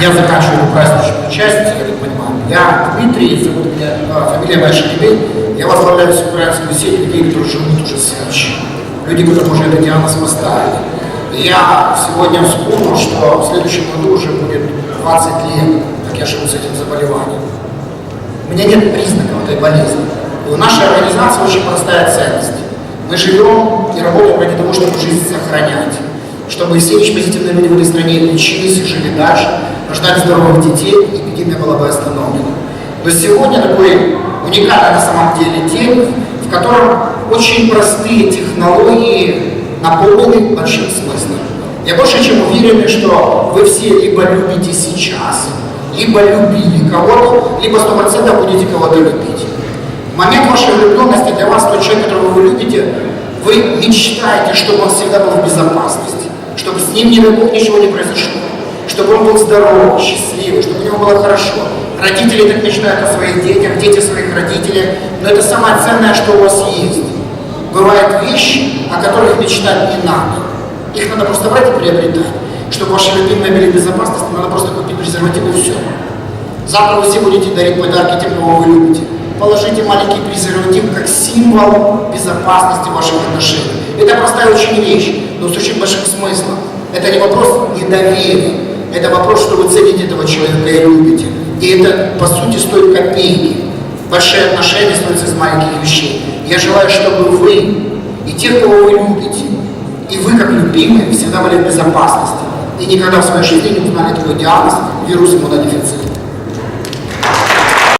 Я заканчиваю праздничную часть, я так понимаю. Я Дмитрий, зовут меня, а, фамилия моя Шагибей. Я возглавляю украинскую сеть людей, которые живут уже с ВИЧ. Люди, которым уже этот диагноз поставили. Я сегодня вспомнил, что в следующем году уже будет 20 лет, как я живу с этим заболеванием. У меня нет признаков этой болезни. И у нашей организации очень простая ценность. Мы живем и работаем ради того, чтобы жизнь сохранять. Чтобы все ВИЧ-позитивные люди в этой стране лечились жили дальше, рождали здоровых детей, и эпидемия была бы остановлена. Но сегодня такой уникальный на самом деле день, в котором очень простые технологии наполнены большим смыслом. Я больше чем уверен, что вы все либо любите сейчас, либо любили кого-то, либо сто процентов будете кого-то любить. Момент вашей влюбленности для вас тот человек, которого вы любите, вы мечтаете, чтобы он всегда был в безопасности, чтобы с ним, не дай бог, ничего не произошло, чтобы он был здоровый, счастливый, чтобы у него было хорошо. Родители так мечтают о своих детях, дети своих родителях, но это самое ценное, что у вас есть. Бывают вещи, о которых мечтать не надо. Их надо просто брать и приобретать. Чтобы ваши любимые были в безопасности, надо просто купить презервативы и все. Завтра вы все будете дарить подарки тем, кого вы любите. Положите маленький презерватив как символ безопасности ваших отношений. Это простая очень вещь, но с очень большим смыслом. Это не вопрос недоверия. Это вопрос, что вы цените этого человека и любите. И это, по сути, стоит копейки. Большие отношения строятся из маленьких вещей. Я желаю, чтобы вы и тех, кого вы любите, и вы, как любимые, всегда были в безопасности. И никогда в своей жизни не узнали такой диагноз – вирус иммунодефицита.